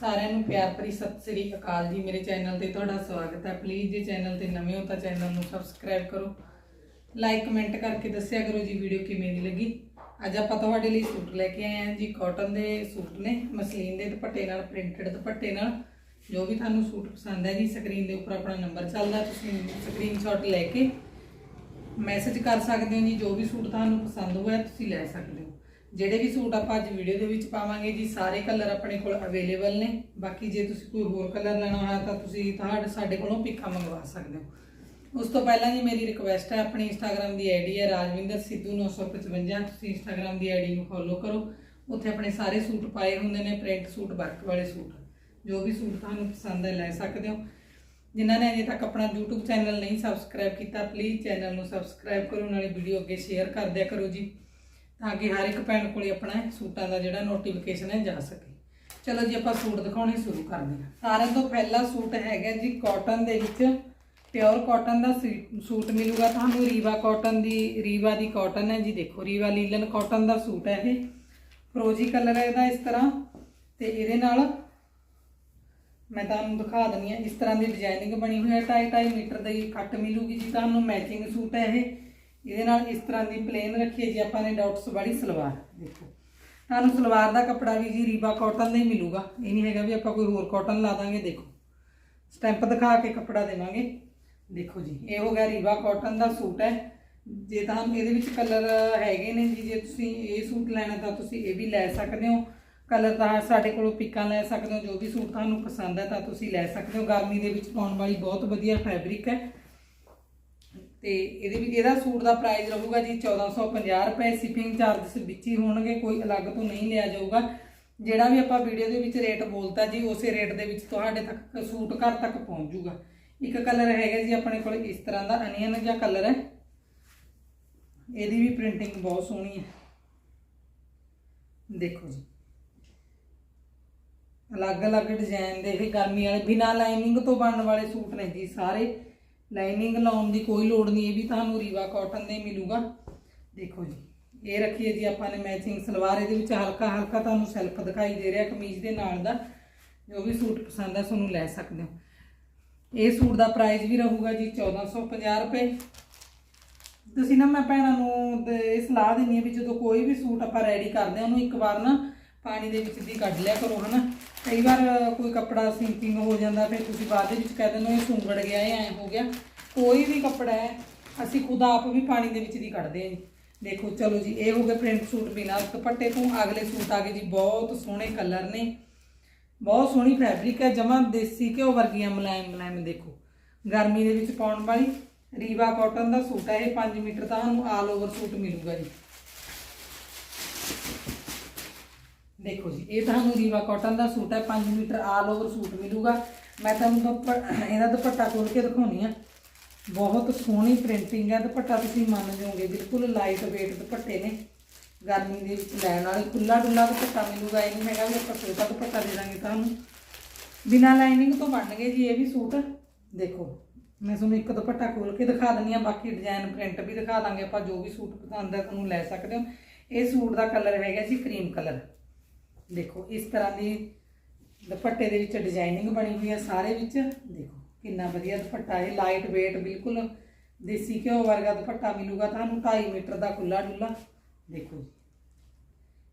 ਸਾਰਿਆਂ ਨੂੰ ਪਿਆਰ ਭਰੀ ਸਤਿ ਸ੍ਰੀ ਅਕਾਲ ਜੀ। ਮੇਰੇ ਚੈਨਲ ਤੇ ਤੁਹਾਡਾ ਸਵਾਗਤ ਹੈ। ਪਲੀਜ਼ ਜੇ ਚੈਨਲ ਤੇ ਨਵੇਂ ਹੋ ਤਾਂ ਚੈਨਲ ਨੂੰ ਸਬਸਕ੍ਰਾਈਬ ਕਰੋ। ਲਾਈਕ, ਕਮੈਂਟ ਕਰਕੇ ਦੱਸਿਆ ਕਰੋ ਜੀ ਵੀਡੀਓ ਕਿਵੇਂ ਦੀ ਲੱਗੀ। ਅੱਜ ਆਪਾਂ ਤੁਹਾਡੇ ਲਈ ਸੂਟ ਲੈ ਕੇ ਆਏ ਹਾਂ ਜੀ। ਕਾਟਨ ਦੇ ਸੂਟ ਨੇ, ਮਸਲੀਨ ਦੇ ਦੁਪੱਟੇ ਨਾਲ ਪ੍ਰਿੰਟਡ ਦੁਪੱਟੇ ਨਾਲ। ਜੋ ਵੀ ਤੁਹਾਨੂੰ ਸੂਟ ਪਸੰਦ ਹੈ ਜੀ ਸਕਰੀਨ ਦੇ ਉੱਪਰ ਆਪਣਾ ਨੰਬਰ ਚੱਲਦਾ, ਤੁਸੀਂ ਸਕਰੀਨਸ਼ਾਟ ਲੈ ਕੇ ਮੈਸੇਜ ਕਰ ਸਕਦੇ ਹੋ ਜੀ। ਜੋ ਵੀ ਸੂਟ ਤੁਹਾਨੂੰ ਪਸੰਦ ਹੋਇਆ, ਤੁਸੀਂ ਲੈ ਸਕਦੇ ਹੋ। ਜਿਹੜੇ ਵੀ ਸੂਟ ਆਪਾਂ ਅੱਜ ਵੀਡੀਓ ਦੇ ਵਿੱਚ ਪਾਵਾਂਗੇ ਜੀ, ਸਾਰੇ ਕਲਰ ਆਪਣੇ ਕੋਲ ਅਵੇਲੇਬਲ ਨੇ। ਬਾਕੀ ਜੇ ਤੁਸੀਂ ਕੋਈ ਹੋਰ ਕਲਰ ਲੈਣਾ ਹੋਇਆ ਤਾਂ ਤੁਸੀਂ ਤੁਹਾਡੇ, ਸਾਡੇ ਕੋਲੋਂ ਪਿੱਕਾਂ ਮੰਗਵਾ ਸਕਦੇ ਹੋ। ਉਸ ਤੋਂ ਪਹਿਲਾਂ ਜੀ ਮੇਰੀ ਰਿਕੁਐਸਟ ਹੈ, ਆਪਣੀ ਇੰਸਟਾਗ੍ਰam ਦੀ ਆਈਡੀ ਹੈ ਰਾਜਵਿੰਦਰ ਸਿੱਧੂ 955 ਤੁਸੀਂ ਇੰਸਟਾਗ੍ਰam ਦੀ ਆਈਡੀ ਨੂੰ ਫੋਲੋ ਕਰੋ। ਉੱਥੇ ਆਪਣੇ ਸਾਰੇ ਸੂਟ ਪਾਏ ਹੁੰਦੇ ਨੇ ਪ੍ਰਿੰਟ ਸੂਟ ਵਰਕ ਵਾਲੇ ਸੂਟ। ਜੋ ਵੀ ਸੂਟ ਤੁਹਾਨੂੰ ਪਸੰਦ ਹੈ, ਲੈ ਸਕਦੇ ਹੋ। ਜਿਨ੍ਹਾਂ ਨੇ ਅਜੇ ਤੱਕ ਆਪਣਾ YouTube ਚੈਨਲ ਨਹੀਂ ਸਬਸਕ੍ਰਾਈਬ ਕੀਤਾ ਪਲੀਜ਼ ਚੈਨਲ ਨੂੰ ਸਬਸਕ੍ਰਾਈਬ ਕਰੋ। ਨਾਲੇ ਵੀਡੀਓ ਅੱਗੇ ਸ਼ੇਅਰ ਕਰ ਦਿਆ ਕਰੋ ਜੀ। ਤਾਂ ਕਿ ਹਰ ਇੱਕ ਭੈਣ ਕੋਲੇ ਆਪਣਾ ਸੂਟਾਂ ਦਾ ਜਿਹੜਾ ਨੋਟੀਫਿਕੇਸ਼ਨ ਹੈ ਜਾ ਸਕੇ। ਚਲੋ ਜੀ, ਆਪਾਂ ਸੂਟ ਦਿਖਾਉਣੇ ਸ਼ੁਰੂ ਕਰਦੇ ਹਾਂ। ਸਾਰਿਆਂ ਤੋਂ ਪਹਿਲਾ ਸੂਟ ਹੈਗਾ ਜੀ ਕਾਟਨ ਦੇ ਵਿੱਚ। ਪਿਓਰ ਕਾਟਨ ਦਾ ਸੀ- ਸੂਟ ਮਿਲੂਗਾ ਤੁਹਾਨੂੰ। ਰੀਵਾ ਕਾਟਨ ਦੀ ਰੀਵਾ ਦੀ ਕਾਟਨ ਹੈ ਜੀ। ਦੇਖੋ, ਰੀਵਾ ਲੀਲਨ ਕਾਟਨ ਦਾ ਸੂਟ ਹੈ ਇਹ। ਫਰੋਜੀ ਕਲਰ ਹੈ ਇਹਦਾ ਇਸ ਤਰ੍ਹਾਂ। ਤੇ ਇਹਦੇ ਨਾਲ ਮੈਂ ਤੁਹਾਨੂੰ ਦਿਖਾ ਦਿੰਦੀ ਹਾਂ, ਇਸ ਤਰ੍ਹਾਂ ਦੀ ਡਿਜ਼ਾਈਨਿੰਗ ਬਣੀ ਹੋਈ ਹੈ। 2.5 ਮੀਟਰ ਦੀ ਕੱਟ ਮਿਲੂਗੀ ਜੀ ਤੁਹਾਨੂੰ। ਮੈਚਿੰਗ ਸੂਟ ਹੈ ਇਹ। ਇਹਦੇ ਨਾਲ ਇਸ ਤਰ੍ਹਾਂ ਦੀ ਪਲੇਨ ਰੱਖੀ ਹੈ ਜੀ ਆਪਾਂ ਨੇ ਡਾਟਸ ਵਾਲੀ ਸਲਵਾਰ, ਦੇਖੋ। ਤੁਹਾਨੂੰ ਸਲਵਾਰ ਦਾ ਕੱਪੜਾ ਵੀ ਜੀ ਰੀਬਾ ਕਾਟਨ ਦਾ ਹੀ ਮਿਲੂਗਾ। ਇਹ ਨਹੀਂ ਹੈਗਾ ਵੀ ਆਪਾਂ ਕੋਈ ਹੋਰ ਕਾਟਨ ਲਾ ਦਾਂਗੇ, ਦੇਖੋ। ਸਟੈਂਪ ਦਿਖਾ ਕੇ ਕੱਪੜਾ ਦੇਵਾਂਗੇ। ਦੇਖੋ ਜੀ, ਇਹ ਹੋ ਗਿਆ ਰੀਵਾ ਕਾਟਨ ਦਾ ਸੂਟ ਹੈ। ਜੇ ਤਾਂ ਇਹਦੇ ਵਿੱਚ ਕਲਰ ਹੈਗੇ ਨੇ ਜੀ, ਜੇ ਤੁਸੀਂ ਇਹ ਸੂਟ ਲੈਣਾ ਤਾਂ ਤੁਸੀਂ ਇਹ ਵੀ ਲੈ ਸਕਦੇ ਹੋ। ਕਲਰ ਤਾਂ ਸਾਡੇ ਕੋਲੋਂ ਪਿੱਕਾਂ ਲੈ ਸਕਦੇ ਹੋ, ਜੋ ਵੀ ਸੂਟ ਤੁਹਾਨੂੰ ਪਸੰਦ ਹੈ ਤਾਂ ਤੁਸੀਂ ਲੈ ਸਕਦੇ ਹੋ। ਗਰਮੀ ਦੇ ਵਿੱਚ ਪਾਉਣ ਵਾਲੀ ਬਹੁਤ ਵਧੀਆ ਫੈਬਰਿਕ ਹੈ। ਤੇ ਇਹਦੇ ਵੀ ਇਹਦਾ ਸੂਟ ਦਾ ਪ੍ਰਾਈਸ ਰਹੂਗਾ ਜੀ 1450 ਰੁਪਏ। ਸ਼ਿਪਿੰਗ ਚਾਰजेस ਵਿੱਚ ਹੀ ਹੋਣਗੇ, ਕੋਈ ਅਲੱਗ ਤੋਂ ਨਹੀਂ ਲਿਆ ਜਾਊਗਾ। ਜਿਹੜਾ ਵੀ ਆਪਾਂ ਵੀਡੀਓ ਦੇ ਵਿੱਚ ਰੇਟ ਬੋਲਤਾ ਜੀ, ਉਸੇ ਰੇਟ ਦੇ ਵਿੱਚ ਤੁਹਾਡੇ ਤੱਕ ਸੂਟ ਘਰ ਤੱਕ ਪਹੁੰਚ ਜੂਗਾ ਇੱਕ ਕਲਰ ਹੈਗਾ ਜੀ ਆਪਣੇ ਕੋਲ ਇਸ ਤਰ੍ਹਾਂ ਦਾ ਅਨੀਅਨ ਜਿਹਾ ਕਲਰ ਹੈ। ਇਹਦੀ ਵੀ ਪ੍ਰਿੰਟਿੰਗ ਬਹੁਤ ਸੋਹਣੀ ਹੈ। ਦੇਖੋ ਜੀ। ਅਲੱਗ-ਅਲੱਗ ਡਿਜ਼ਾਈਨ ਦੇ ਇਹ ਗਰਮੀ ਵਾਲੇ, ਬਿਨਾ ਲਾਈਨਿੰਗ ਤੋਂ ਬਣਨ ਵਾਲੇ ਸੂਟ ਨੇ ਜੀ ਸਾਰੇ। ਲਾਈਨਿੰਗ ਲਾਉਣ ਦੀ ਕੋਈ ਲੋੜ ਨਹੀਂ, ਇਹ ਵੀ ਤੁਹਾਨੂੰ ਰੀਵਾ ਕਾਟਨ ਦੇ ਮਿਲੂਗਾ। ਦੇਖੋ ਜੀ, ਇਹ ਰੱਖੀਏ ਜੀ ਆਪਾਂ ਨੇ ਮੈਚਿੰਗ ਸਲਵਾਰ, ਇਹਦੇ ਵਿੱਚ ਹਲਕਾ ਹਲਕਾ ਤੁਹਾਨੂੰ ਸੈਲਫ ਦਿਖਾਈ ਦੇ ਰਿਹਾ ਕਮੀਜ਼ ਦੇ ਨਾਲ ਦਾ। ਜੋ ਵੀ ਸੂਟ ਪਸੰਦ ਹੈ ਤੁਹਾਨੂੰ ਲੈ ਸਕਦੇ ਹੋ। ਇਹ ਸੂਟ ਦਾ ਪ੍ਰਾਈਸ ਵੀ ਰਹੂਗਾ ਜੀ 1450 ਰੁਪਏ। ਤੁਸੀਂ ਨਾ ਮੈਂ ਭੈਣਾਂ ਨੂੰ ਇਹ ਸਲਾਹ ਦਿੰਦੀ ਹਾਂ ਵੀ ਜਦੋਂ ਕੋਈ ਵੀ ਸੂਟ ਆਪਾਂ ਰੈਡੀ ਕਰਦੇ ਹਾਂ, ਉਹਨੂੰ ਇੱਕ ਵਾਰ ਨਾ ਪਾਣੀ ਦੇ ਵਿੱਚ ਦੀ ਕੱਢ ਲਿਆ ਕਰੋ, ਹਨਾ? ਕਈ ਵਾਰ ਕੋਈ ਕੱਪੜਾ ਸਿੰਕਿੰਗ ਹੋ ਜਾਂਦਾ, ਫਿਰ ਤੁਸੀਂ ਬਾਅਦ ਦੇ ਵਿੱਚ ਕਹਿ ਦਿੰਦੇ ਹੋ, ਇਹ ਸੁੰਗੜ ਗਿਆ, ਇਹ ਐਂ ਹੋ ਗਿਆ। ਕੋਈ ਵੀ ਕੱਪੜਾ ਹੈ, ਅਸੀਂ ਖੁਦ ਆਪ ਵੀ ਪਾਣੀ ਦੇ ਵਿੱਚ ਦੀ ਕੱਢਦੇ ਹਾਂ ਜੀ ਦੇਖੋ, ਚਲੋ ਜੀ, ਇਹ ਹੋ ਗਏ ਪ੍ਰਿੰਟ ਸੂਟ ਬਿਨਾਂ ਦੁਪੱਟੇ ਤੋਂ। ਅਗਲੇ ਸੂਟ ਆ ਗਏ ਜੀ, ਬਹੁਤ ਸੋਹਣੇ ਕਲਰ ਨੇ। ਬਹੁਤ ਸੋਹਣੀ ਫੈਬਰਿਕ ਹੈ, ਜਮਾ ਦੇਸੀ ਘਿਓ ਵਰਗੀਆਂ, ਮੁਲਾਇਮ ਮੁਲਾਇਮ, ਦੇਖੋ। ਗਰਮੀ ਦੇ ਵਿੱਚ ਪਾਉਣ ਵਾਲੀ ਰੀਵਾ ਕਾਟਨ ਦਾ ਸੂਟ ਹੈ, ਇਹ 5 ਮੀਟਰ ਦਾ ਤੁਹਾਨੂੰ ਆਲ ਓਵਰ ਸੂਟ ਮਿਲੂਗਾ ਜੀ। ਦੇਖੋ ਜੀ, ਇਹ ਤੁਹਾਨੂੰ ਰੀਵਾ ਕਾਟਨ ਦਾ ਸੂਟ ਹੈ 5 ਮੀਟਰ ਆਲ ਓਵਰ ਸੂਟ ਮਿਲੂਗਾ। ਮੈਂ ਤੁਹਾਨੂੰ ਦੁੱਪ- ਇਹਦਾ ਦੁਪੱਟਾ ਖੋਲ ਕੇ ਦਿਖਾਉਣੀ ਆ। ਬਹੁਤ ਸੋਹਣੀ ਪ੍ਰਿੰਟਿੰਗ ਹੈ, ਦੁਪੱਟਾ ਤੁਸੀਂ ਮੰਨ ਜਾਓਗੇ, ਬਿਲਕੁਲ ਲਾਈਟ weight ਦੁਪੱਟੇ ਨੇ। ਗਰਮੀ ਦੇ ਵਿੱਚ ਲੈਣ ਵਾਲੇ ਖੁੱਲਾ ਡੁੱਲਾ ਦੁਪੱਟਾ ਮਿਲੂਗਾ, ਇਹ ਨਹੀਂ ਹੈਗਾ ਵੀ ਆਪਾਂ ਛੋਟਾ ਦੁਪੱਟਾ ਦੇ ਦਾਂਗੇ ਤੁਹਾਨੂੰ ਬਿਨਾ ਲਾਈਨਿੰਗ ਤੋਂ ਬਣ ਗਏ ਜੀ ਇਹ ਵੀ ਸੂਟ। ਦੇਖੋ, ਮੈਂ ਤੁਹਾਨੂੰ ਇੱਕ ਦੁਪੱਟਾ ਖੋਲ ਕੇ ਦਿਖਾ ਦਿੰਦੀ ਆ ਬਾਕੀ ਡਿਜ਼ਾਈਨ ਪ੍ਰਿੰਟ ਵੀ ਦਿਖਾ ਦਾਂਗੇ ਆਪਾਂ, ਜੋ ਵੀ ਸੂਟ ਪਸੰਦ ਹੈ, ਤੁਹਾਨੂੰ ਲੈ ਸਕਦੇ ਹੋ। ਇਹ ਸੂਟ ਦਾ ਕਲਰ ਹੈਗਾ ਜੀ ਕਰੀਮ ਕਲਰ ਦੇਖੋ, ਇਸ ਤਰ੍ਹਾਂ ਦੀ ਦੁਪੱਟੇ ਦੇ ਵਿੱਚ ਡਿਜ਼ਾਈਨਿੰਗ ਬਣੀ ਹੋਈ ਹੈ ਸਾਰੇ ਵਿੱਚ। ਦੇਖੋ, ਕਿੰਨਾ ਵਧੀਆ ਦੁਪੱਟਾ ਹੈ। ਲਾਈਟ weight, ਬਿਲਕੁਲ ਦੇਸੀ ਘਿਓ ਵਰਗਾ ਦੁਪੱਟਾ ਮਿਲੂਗਾ ਤੁਹਾਨੂੰ 2.5 ਮੀਟਰ ਦਾ ਖੁੱਲਾ ਡੁੱਲਾ। ਦੇਖੋ ਜੀ,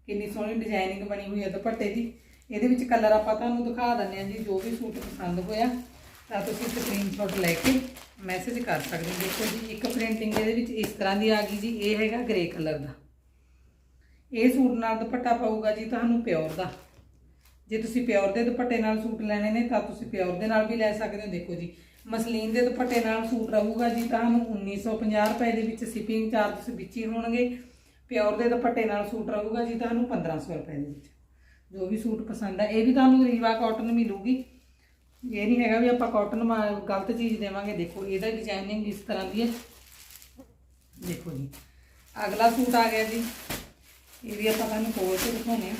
ਕਿੰਨੀ ਸੋਹਣੀ ਡਿਜ਼ਾਈਨਿੰਗ ਬਣੀ ਹੋਈ ਹੈ ਦੁਪੱਟੇ ਦੀ। ਇਹਦੇ ਵਿੱਚ ਕਲਰ ਆਪਾਂ ਤੁਹਾਨੂੰ ਦਿਖਾ ਦਿੰਦੇ ਹਾਂ ਜੀ, ਜੋ ਵੀ ਸੂਟ ਪਸੰਦ ਹੋਇਆ, ਤਾਂ ਤੁਸੀਂ ਸਕਰੀਨਸ਼ਾਟ ਲੈ ਕੇ ਮੈਸੇਜ ਕਰ ਸਕਦੇ ਹੋ। ਦੇਖੋ ਜੀ, ਇੱਕ ਪ੍ਰਿੰਟਿੰਗ ਇਹਦੇ ਵਿੱਚ ਇਸ ਤਰ੍ਹਾਂ ਦੀ ਆ ਗਈ ਜੀ, ਇਹ ਹੈਗਾ ਗ੍ਰੇ ਕਲਰ ਦਾ। ਇਹ ਸੂਟ ਨਾਲ ਦੁਪੱਟਾ ਪਾਊਗਾ ਜੀ ਤੁਹਾਨੂੰ ਪਿਓਰ ਦਾ। ਜੇ ਤੁਸੀਂ ਪਿਓਰ ਦੇ ਦੁਪੱਟੇ ਨਾਲ ਸੂਟ ਲੈਣੇ ਨੇ ਤਾਂ ਤੁਸੀਂ ਪਿਓਰ ਦੇ ਨਾਲ ਵੀ ਲੈ ਸਕਦੇ ਹੋ। ਦੇਖੋ ਜੀ, ਮਸਲੀਨ ਦੇ ਦੁਪੱਟੇ ਨਾਲ ਸੂਟ ਰਹੂਗਾ ਜੀ ਤੁਹਾਨੂੰ 1950 ਰੁਪਏ ਦੇ ਵਿੱਚ ਸ਼ਿਪਿੰਗ ਚਾਰजेस ਵਿੱਚ ਹੀ ਹੋਣਗੇ। ਪਿਓਰ ਦੇ ਦੁਪੱਟੇ ਨਾਲ ਸੂਟ ਰਹੂਗਾ ਜੀ ਤੁਹਾਨੂੰ 1500 ਰੁਪਏ ਦੇ ਵਿੱਚ। ਜੋ ਵੀ ਸੂਟ ਪਸੰਦ ਹੈ ਇਹ ਵੀ ਤੁਹਾਨੂੰ ਰੀਵਾ ਕਾਟਨ ਮਿਲੂਗੀ। ਇਹ ਨਹੀਂ ਹੈਗਾ ਵੀ ਆਪਾਂ ਕਾਟਨ ਗਲਤ ਚੀਜ਼ ਦੇਵਾਂਗੇ। ਦੇਖੋ, ਇਹਦਾ ਡਿਜ਼ਾਈਨਿੰਗ ਇਸ ਤਰ੍ਹਾਂ ਦੀ ਹੈ। ਦੇਖੋ ਜੀ, ਅਗਲਾ ਸੂਟ ਆ ਗਿਆ ਜੀ। ਇਹ ਵੀ ਆਪਾਂ ਤੁਹਾਨੂੰ ਖੋਲ ਕੇ ਦਿਖਾਉਂਦੇ ਆ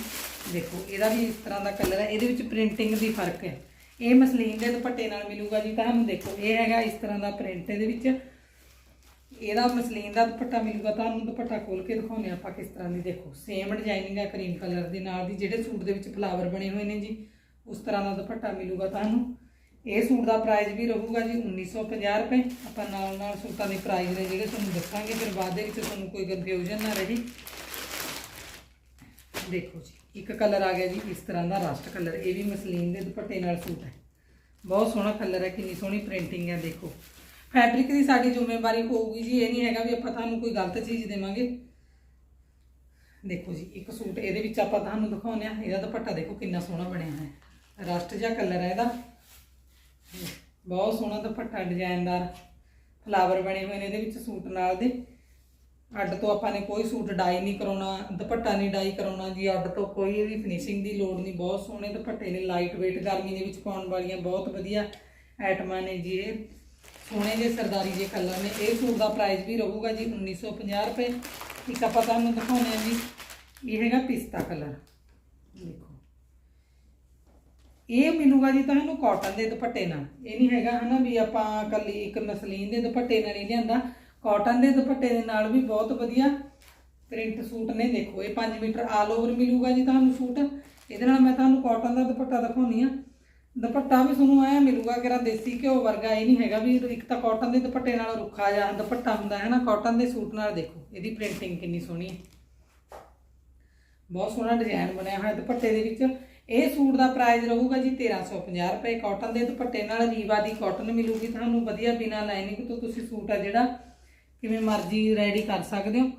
ਦੇਖੋ, ਇਹਦਾ ਵੀ ਇਸ ਤਰ੍ਹਾਂ ਦਾ ਕਲਰ ਹੈ। ਇਹਦੇ ਵਿੱਚ ਪ੍ਰਿੰਟਿੰਗ ਦੀ ਫ਼ਰਕ ਹੈ। ਇਹ ਮਸਲੀਨ ਦੇ ਦੁਪੱਟੇ ਨਾਲ ਮਿਲੂਗਾ ਜੀ। ਤੁਹਾਨੂੰ ਦੇਖੋ, ਇਹ ਹੈਗਾ ਇਸ ਤਰ੍ਹਾਂ ਦਾ ਪ੍ਰਿੰਟ ਇਹਦੇ ਵਿੱਚ। ਇਹਦਾ ਮਸਲੀਨ ਦਾ ਦੁਪੱਟਾ ਮਿਲੂਗਾ। ਤੁਹਾਨੂੰ ਦੁਪੱਟਾ ਖੋਲ ਕੇ ਦਿਖਾਉਣੇ ਆਪਾਂ ਕਿਸ ਤਰ੍ਹਾਂ ਦੀ। ਦੇਖੋ ਸੇਮ ਡਿਜ਼ਾਈਨਿੰਗ ਹੈ ਕਰੀਮ ਕਲਰ ਦੇ ਨਾਲ ਦੀ। ਜਿਹੜੇ ਸੂਟ ਦੇ ਵਿੱਚ ਫਲਾਵਰ ਬਣੇ ਹੋਏ ਨੇ ਜੀ, ਉਸ ਤਰ੍ਹਾਂ ਦਾ ਦੁਪੱਟਾ ਮਿਲੂਗਾ ਤੁਹਾਨੂੰ। ਇਹ ਸੂਟ ਦਾ ਪ੍ਰਾਈਸ ਵੀ ਰਹੂਗਾ ਜੀ 1950 ਰੁਪਏ। ਆਪਾਂ ਨਾਲ ਨਾਲ ਸੂਟਾਂ ਦੇ ਪ੍ਰਾਈਸ ਨੇ ਜਿਹੜੇ ਤੁਹਾਨੂੰ ਦੱਸਾਂਗੇ, ਫਿਰ ਬਾਅਦ ਦੇ ਵਿੱਚ ਤੁਹਾਨੂੰ ਕੋਈ ਕਨਫਿਊਜ਼ਨ ਨਾ ਰਹੇ। ਦੇਖੋ ਜੀ, ਇੱਕ ਕਲਰ ਆ ਗਿਆ ਜੀ, ਇਸ ਤਰ੍ਹਾਂ ਦਾ ਰਸਟ ਕਲਰ ਇਹ ਵੀ ਮਸਲੀਨ ਦੇ ਦੁਪੱਟੇ ਨਾਲ ਸੂਟ ਹੈ। ਬਹੁਤ ਸੋਹਣਾ ਕਲਰ ਹੈ, ਕਿੰਨੀ ਸੋਹਣੀ ਪ੍ਰਿੰਟਿੰਗ ਹੈ, ਦੇਖੋ। ਫੈਬਰਿਕ ਦੀ ਸਾਡੀ ਜ਼ਿੰਮੇਵਾਰੀ ਹੋਊਗੀ ਜੀ, ਇਹ ਨਹੀਂ ਹੈਗਾ ਵੀ ਆਪਾਂ ਤੁਹਾਨੂੰ ਕੋਈ ਗਲਤ ਚੀਜ਼ ਦੇਵਾਂਗੇ। ਦੇਖੋ ਜੀ, ਇੱਕ ਸੂਟ ਇਹਦੇ ਵਿੱਚ ਆਪਾਂ ਤੁਹਾਨੂੰ ਦਿਖਾਉਂਦੇ ਆ ਇਹਦਾ ਦੁਪੱਟਾ ਦੇਖੋ ਕਿੰਨਾ ਸੋਹਣਾ ਬਣਿਆ ਹੈ। ਰਸਟ ਜਿਹਾ ਕਲਰ ਹੈ ਇਹਦਾ। ਬਹੁਤ ਸੋਹਣਾ ਦੁਪੱਟਾ ਡਿਜ਼ਾਈਨਦਾਰ ਫਲਾਵਰ ਬਣੇ ਹੋਏ ਨੇ ਇਹਦੇ ਵਿੱਚ ਸੂਟ ਨਾਲ ਦੇ। ਅੱਡ ਤੋਂ ਆਪਾਂ ਨੇ ਕੋਈ ਸੂਟ ਡਾਈ ਨਹੀਂ ਕਰਾਉਣਾ, ਦੁਪੱਟਾ ਨਹੀਂ ਡਾਈ ਕਰਾਉਣਾ ਜੀ, ਅੱਡ ਤੋਂ ਕੋਈ ਇਹਦੀ ਫਿਨਿਸ਼ਿੰਗ ਦੀ ਲੋੜ ਨਹੀਂ, ਬਹੁਤ ਸੋਹਣੇ ਦੁਪੱਟੇ ਨੇ ਲਾਈਟ weight ਗਰਮੀ ਦੇ ਵਿੱਚ ਪਾਉਣ ਵਾਲੀਆਂ ਬਹੁਤ ਵਧੀਆ ਆਈਟਮਾਂ ਨੇ ਜੀ ਇਹ। ਸੋਹਣੇ ਜਿਹੇ ਸਰਦਾਰੀ ਜੇ ਕਲਰ ਨੇ, ਇਹ ਸੂਟ ਦਾ ਪ੍ਰਾਈਸ ਵੀ ਰਹੂਗਾ ਜੀ 1950 ਰੁਪਏ। ਇੱਕ ਆਪਾਂ ਤੁਹਾਨੂੰ ਦਿਖਾਉਂਦੇ ਆ ਜੀ, ਇਹ ਹੈਗਾ ਪਿਸਤਾ ਕਲਰ ਦੇਖੋ। ਇਹ ਮਿਲੂਗਾ ਜੀ ਤੁਹਾਨੂੰ ਕਾਟਨ ਦੇ ਦੁਪੱਟੇ ਨਾਲ। ਇਹ ਨਹੀਂ ਹੈਗਾ ਹਨਾ ਵੀ ਆਪਾਂ ਕੱਲੀ ਇੱਕ ਮਸਲੀਨ ਦੇ ਦੁਪੱਟੇ ਨਾਲ ਹੀ ਲਿਆਂਦਾ। ਕਾਟਨ ਦੇ ਦੁਪੱਟੇ ਦੇ ਨਾਲ ਵੀ ਬਹੁਤ ਵਧੀਆ ਪ੍ਰਿੰਟ ਸੂਟ ਨੇ, ਦੇਖੋ, ਇਹ 5 ਮੀਟਰ ਆਲ ਓਵਰ ਮਿਲੂਗਾ ਜੀ ਤੁਹਾਨੂੰ ਸੂਟ। ਇਹਦੇ ਨਾਲ ਮੈਂ ਤੁਹਾਨੂੰ ਕਾਟਨ ਦਾ ਦੁਪੱਟਾ ਦਿਖਾਉਣੀ ਆ। ਦੁਪੱਟਾ ਵੀ ਤੁਹਾਨੂੰ ਆਇਆ ਮਿਲੂਗਾ ਕਿਰਾ ਦੇਸੀ ਘਿਓ ਵਰਗਾ ਇਹ ਨਹੀਂ ਹੈਗਾ ਵੀ ਇੱਕ ਤਾਂ ਕਾਟਨ ਦੇ ਦੁਪੱਟੇ ਨਾਲ ਰੁੱਖਾ ਜਿਹਾ ਦੁਪੱਟਾ ਹੁੰਦਾ ਹੈ ਨਾ ਕਾਟਨ ਦੇ ਸੂਟ ਨਾਲ ਦੇਖੋ, ਇਹਦੀ ਪ੍ਰਿੰਟਿੰਗ ਕਿੰਨੀ ਸੋਹਣੀ ਹੈ ਬਹੁਤ ਸੋਹਣਾ ਡਿਜ਼ਾਈਨ ਬਣਿਆ ਹੋਇਆ ਦੁਪੱਟੇ ਦੇ ਵਿੱਚ। ਇਹ ਸੂਟ ਦਾ ਪ੍ਰਾਈਸ ਰਹੂਗਾ ਜੀ 1350 ਰੁਪਏ। ਕਾਟਨ ਦੇ ਦੁਪੱਟੇ ਨਾਲ ਰੀਵਾ ਦੀ ਕਾਟਨ ਮਿਲੂਗੀ। ਤੁਹਾਨੂੰ ਵਧੀਆ ਬਿਨਾ ਲਾਈਨਿੰਗ ਤੋਂ ਤੁਸੀਂ ਸੂਟ ਆ ਜਿਹੜਾ ਕਿਵੇਂ ਮਰਜ਼ੀ ਰੈਡੀ ਕਰ ਸਕਦੇ ਹੋ।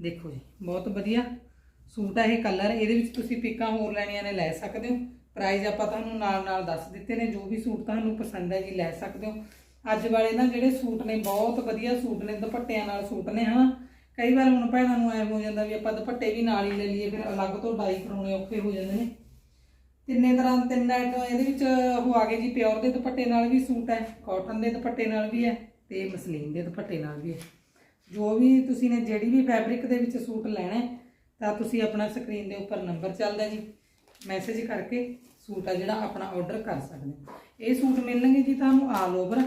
ਦੇਖੋ ਜੀ, ਬਹੁਤ ਵਧੀਆ। ਸੂਟ ਆ ਇਹ ਕਲਰ ਇਹਦੇ ਵਿੱਚ ਤੁਸੀਂ ਪਿੱਕਾਂ ਹੋਰ ਲੈਣੀਆਂ ਨੇ ਲੈ ਸਕਦੇ ਹੋ। ਪ੍ਰਾਈਸ ਆਪਾਂ ਤੁਹਾਨੂੰ ਨਾਲ ਨਾਲ ਦੱਸ ਦਿੱਤੇ ਨੇ, ਜੋ ਵੀ ਸੂਟ ਤੁਹਾਨੂੰ ਪਸੰਦ ਹੈ ਜੀ ਲੈ ਸਕਦੇ ਹੋ। ਅੱਜ ਵਾਲੇ ਨਾ ਜਿਹੜੇ ਸੂਟ ਨੇ, ਬਹੁਤ ਵਧੀਆ ਸੂਟ ਨੇ, ਦੁਪੱਟਿਆਂ ਨਾਲ ਸੂਟ ਨੇ, ਹਨਾ। ਕਈ ਵਾਰ ਹੁਣ ਭੈਣਾਂ ਨੂੰ ਐ ਹੋ ਜਾਂਦਾ ਵੀ ਆਪਾਂ ਦੁਪੱਟੇ ਵੀ ਨਾਲ ਹੀ ਲੈ ਲਈਏ, ਫਿਰ ਅਲੱਗ ਤੋਂ ਡਾਈ ਕਰਾਉਣੇ ਔਖੇ ਹੋ ਜਾਂਦੇ ਨੇ। ਤਿੰਨੇ ਤਰ੍ਹਾਂ ਤਿੰਨ ਆਈਟਮ ਇਹਦੇ ਵਿੱਚ ਉਹ ਆ ਗਏ ਜੀ ਪਿਓਰ ਦੇ ਦੁਪੱਟੇ ਨਾਲ ਵੀ ਸੂਟ ਹੈ ਕਾਟਨ ਦੇ ਦੁਪੱਟੇ ਨਾਲ ਵੀ ਹੈ ਤੇ ਮਸਲੀਨ ਦੇ ਦੁਪੱਟੇ ਨਾਲ ਵੀ ਹੈ। ਜੋ ਵੀ ਤੁਸੀਂ ਨੇ ਜਿਹੜੀ ਵੀ ਫੈਬਰਿਕ ਦੇ ਵਿੱਚ ਸੂਟ ਲੈਣਾ ਤਾਂ ਤੁਸੀਂ ਆਪਣਾ ਸਕਰੀਨ ਦੇ ਉੱਪਰ ਨੰਬਰ ਚੱਲਦਾ ਜੀ। ਮੈਸੇਜ ਕਰਕੇ ਸੂਟ ਆ ਜਿਹੜਾ ਆਪਣਾ ਆਰਡਰ ਕਰ ਸਕਦੇ ਇਹ ਸੂਟ ਮਿਲਣਗੇ ਜੀ ਤੁਹਾਨੂੰ ਆਲ ਓਵਰ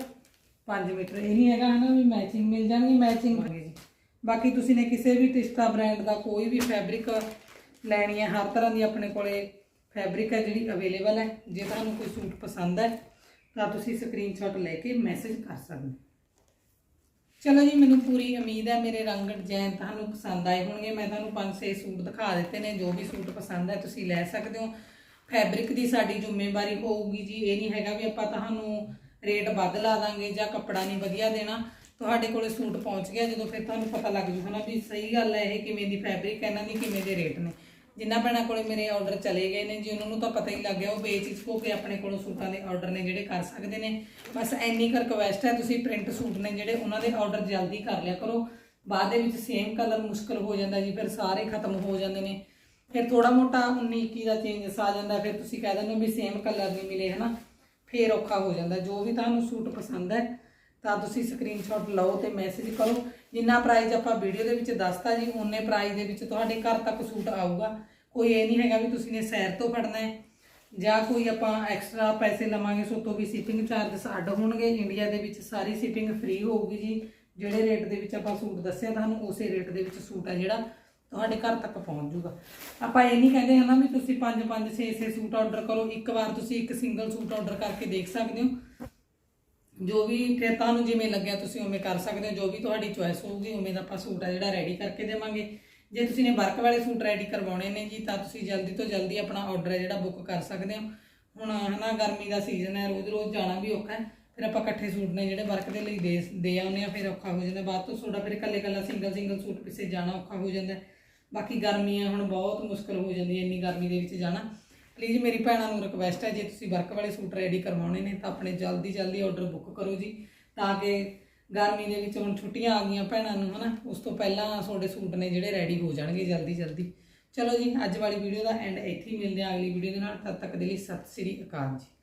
5 ਮੀਟਰ ਇਹ ਨਹੀਂ ਹੈਗਾ ਹਨਾ ਵੀ ਮੈਚਿੰਗ ਮਿਲ ਜਾਣਗੀ ਮੈਚਿੰਗ ਜੀ। ਬਾਕੀ ਤੁਸੀਂ ਨੇ ਕਿਸੇ ਵੀ ਟਿਸਟਾ ਬ੍ਰਾਂਡ ਦਾ ਕੋਈ ਵੀ ਫੈਬਰਿਕ ਲੈਣੀ ਹੈ, ਹਰ ਤਰ੍ਹਾਂ ਦੀ ਆਪਣੇ ਕੋਲੇ ਫੈਬਰਿਕ ਹੈ ਜਿਹੜੀ ਅਵੇਲੇਬਲ ਹੈ। ਜੇ ਤੁਹਾਨੂੰ ਕੋਈ ਸੂਟ ਪਸੰਦ ਹੈ, ਤਾਂ ਤੁਸੀਂ ਸਕਰੀਨਸ਼ਾਟ ਲੈ ਕੇ ਮੈਸੇਜ ਕਰ ਸਕਦੇ ਚਲੋ ਜੀ, ਮੈਨੂੰ ਪੂਰੀ ਉਮੀਦ ਹੈ ਮੇਰੇ ਰੰਗ ਡਿਜ਼ਾਈਨ ਤੁਹਾਨੂੰ ਪਸੰਦ ਆਏ ਹੋਣਗੇ। ਮੈਂ ਤੁਹਾਨੂੰ ਪੰਜ ਛੇ ਸੂਟ ਦਿਖਾ ਦਿੱਤੇ ਨੇ, ਜੋ ਵੀ ਸੂਟ ਪਸੰਦ ਹੈ ਤੁਸੀਂ ਲੈ ਸਕਦੇ ਹੋ। ਫੈਬਰਿਕ ਦੀ ਸਾਡੀ ਜ਼ਿੰਮੇਵਾਰੀ ਹੋਊਗੀ ਜੀ, ਇਹ ਨਹੀਂ ਹੈਗਾ ਵੀ ਆਪਾਂ ਤੁਹਾਨੂੰ ਰੇਟ ਵੱਧ ਲਾ ਦਾਂਗੇ ਜਾਂ ਕੱਪੜਾ ਨਹੀਂ ਵਧੀਆ ਦੇਣਾ। ਤੁਹਾਡੇ ਕੋਲੇ ਸੂਟ ਪਹੁੰਚ ਗਿਆ, ਜਦੋਂ ਫਿਰ ਤੁਹਾਨੂੰ ਪਤਾ ਲੱਗ ਜੂਗਾ ਨਾ ਵੀ ਸਹੀ ਗੱਲ ਹੈ ਇਹ ਕਿਵੇਂ ਦੀ ਫੈਬਰਿਕ ਹੈ, ਇਹਨਾਂ ਦੀ ਕਿਵੇਂ ਦੇ ਰੇਟ ਨੇ। ਜਿੰਨਾ ਭੈਣਾਂ ਕੋਲੇ ਮੇਰੇ ਆਰਡਰ ਚਲੇ ਗਏ ਨੇ, ਜੀ ਉਹਨਾਂ ਨੂੰ ਤਾਂ ਪਤਾ ਹੀ ਲੱਗ ਗਿਆ, ਉਹ ਬੇਚਿਸ ਹੋ ਕੇ ਆਪਣੇ ਕੋਲੋਂ ਸੂਟਾਂ ਦੇ ਆਰਡਰ ਨੇ ਜਿਹੜੇ ਕਰ ਸਕਦੇ ਨੇ। ਬਸ ਇੰਨੀ ਕਰ ਰਿਕਵੈਸਟ ਹੈ, ਤੁਸੀਂ ਪ੍ਰਿੰਟ ਸੂਟ ਨੇ ਜਿਹੜੇ ਉਹਨਾਂ ਦੇ ਆਰਡਰ ਜਲਦੀ ਕਰ ਲਿਆ ਕਰੋ। ਬਾਅਦ ਦੇ ਵਿੱਚ ਸੇਮ ਕਲਰ ਮੁਸ਼ਕਲ ਹੋ ਜਾਂਦਾ ਜੀ, ਫਿਰ ਸਾਰੇ ਖਤਮ ਹੋ ਜਾਂਦੇ ਨੇ। ਫਿਰ ਥੋੜਾ ਮੋਟਾ 19 21 ਦਾ ਚੇਂਜਸ ਆ ਜਾਂਦਾ, ਫਿਰ ਤੁਸੀਂ ਕਹਿ ਦਿੰਦੇ ਹੋ ਵੀ ਸੇਮ ਕਲਰ ਨਹੀਂ ਮਿਲੇ, ਹਨਾ? ਫਿਰ ਔਖਾ ਹੋ ਜਾਂਦਾ। ਜੋ ਵੀ ਤੁਹਾਨੂੰ ਸੂਟ ਪਸੰਦ ਹੈ ਤਾਂ ਤੁਸੀਂ ਸਕਰੀਨਸ਼ਾਟ ਲਓ ਤੇ ਮੈਸੇਜ ਕਰੋ। ਜਿੰਨਾ ਪ੍ਰਾਈਜ਼ ਆਪਾਂ ਵੀਡੀਓ ਦੇ ਵਿੱਚ ਦੱਸਤਾ ਜੀ ਉਨੇ ਪ੍ਰਾਈਜ਼ ਦੇ ਵਿੱਚ ਤੁਹਾਡੇ ਘਰ ਤੱਕ ਸੂਟ ਆਊਗਾ। ਕੋਈ ਇਹ ਨਹੀਂ ਹੈਗਾ ਵੀ ਤੁਸੀਂ ਨੇ ਸੈਰ ਤੋਂ ਫੜਨਾ ਹੈ, ਜਾਂ ਕੋਈ ਆਪਾਂ ਐਕਸਟਰਾ ਪੈਸੇ ਲਵਾਂਗੇ, ਸੋ ਤੋਂ ਵੀ ਸ਼ਿਪਿੰਗ ਚਾਰजेस ਅੱਡ ਹੋਣਗੇ। ਇੰਡੀਆ ਦੇ ਵਿੱਚ ਸਾਰੀ ਸ਼ਿਪਿੰਗ ਫ੍ਰੀ ਹੋਊਗੀ ਜੀ। ਜਿਹੜੇ ਰੇਟ ਦੇ ਵਿੱਚ ਆਪਾਂ ਸੂਟ ਦੱਸਿਆ ਤੁਹਾਨੂੰ, ਉਸੇ ਰੇਟ ਦੇ ਵਿੱਚ ਸੂਟ ਹੈ ਜਿਹੜਾ ਤੁਹਾਡੇ ਘਰ ਤੱਕ ਪਹੁੰਚ ਜੂਗਾ ਆਪਾਂ ਇਹ ਨਹੀਂ ਕਹਿੰਦੇ ਹਨਾ ਵੀ ਤੁਸੀਂ 5 5 6 6 ਸੂਟ ਆਰਡਰ ਕਰੋ। ਇੱਕ ਵਾਰ ਤੁਸੀਂ ਇੱਕ ਸਿੰਗਲ ਸੂਟ ਆਰਡਰ ਕਰਕੇ ਦੇਖ ਸਕਦੇ ਹੋ। ਜੋ ਵੀ ਫਿਰ ਤੁਹਾਨੂੰ ਜਿਵੇਂ ਲੱਗਿਆ ਤੁਸੀਂ ਉਵੇਂ ਕਰ ਸਕਦੇ ਹੋ, ਜੋ ਵੀ ਤੁਹਾਡੀ ਚੁਆਇਸ ਹੋਊਗੀ, ਉਵੇਂ ਦਾ ਆਪਾਂ ਸੂਟ ਆ ਜਿਹੜਾ ਰੈਡੀ ਕਰਕੇ ਦੇਵਾਂਗੇ। ਜੇ ਤੁਸੀਂ ਨੇ ਵਰਕ ਵਾਲੇ ਸੂਟ ਰੈਡੀ ਕਰਵਾਉਣੇ ਨੇ ਜੀ, ਤਾਂ ਤੁਸੀਂ ਜਲਦੀ ਤੋਂ ਜਲਦੀ ਆਪਣਾ ਆਰਡਰ ਹੈ ਜਿਹੜਾ ਬੁੱਕ ਕਰ ਸਕਦੇ ਹੋ। ਹੁਣ ਹਨਾ, ਗਰਮੀ ਦਾ ਸੀਜ਼ਨ ਹੈ ਰੋਜ਼ ਰੋਜ਼ ਜਾਣਾ ਵੀ ਔਖਾ ਹੈ, ਫਿਰ ਆਪਾਂ ਇਕੱਠੇ ਸੂਟ ਨੇ ਜਿਹੜੇ ਵਰਕ ਦੇ ਲਈ ਦੇ ਦੇ ਆਉਂਦੇ ਆ ਫਿਰ ਔਖਾ ਹੋ ਜਾਂਦਾ। ਬਾਅਦ ਤੋਂ ਤੁਹਾਡਾ ਫਿਰ ਇਕੱਲੇ ਇਕੱਲਾ ਸਿੰਗਲ ਸਿੰਗਲ ਸੂਟ ਪਿੱਛੇ ਜਾਣਾ ਔਖਾ ਹੋ ਜਾਂਦਾ ਬਾਕੀ ਗਰਮੀ ਹੈ ਹੁਣ ਬਹੁਤ ਮੁਸ਼ਕਲ ਹੋ ਜਾਂਦੀ ਹੈ ਇੰਨੀ ਗਰਮੀ ਦੇ ਵਿੱਚ ਜਾਣਾ। ਪਲੀਜ਼ ਮੇਰੀ ਭੈਣਾਂ ਨੂੰ ਰਿਕਵੈਸਟ ਹੈ, ਜੇ ਤੁਸੀਂ ਵਰਕ ਵਾਲੇ ਸੂਟ ਰੈਡੀ ਕਰਵਾਉਣੇ ਨੇ, ਤਾਂ ਆਪਣੇ ਜਲਦੀ ਜਲਦੀ ਆਰਡਰ ਬੁੱਕ ਕਰੋ ਜੀ, ਤਾਂ ਕਿ ਗਰਮੀ ਦੇ ਵਿੱਚ ਹੁਣ ਛੁੱਟੀਆਂ ਆ ਗਈਆਂ ਭੈਣਾਂ ਨੂੰ, ਹਨਾ? ਉਸ ਤੋਂ ਪਹਿਲਾਂ ਤੁਹਾਡੇ ਸੂਟ ਨੇ ਜਿਹੜੇ ਰੈਡੀ ਹੋ ਜਾਣਗੇ ਜਲਦੀ ਜਲਦੀ। ਚਲੋ ਜੀ, ਅੱਜ ਵਾਲੀ ਵੀਡੀਓ ਦਾ ਐਂਡ ਇੱਥੇ ਹੀ ਮਿਲਦੇ ਹਾਂ ਅਗਲੀ ਵੀਡੀਓ ਦੇ ਨਾਲ, ਤਦ ਤੱਕ ਦੇ ਲਈ ਸਤਿ ਸ੍ਰੀ ਅਕਾਲ ਜੀ।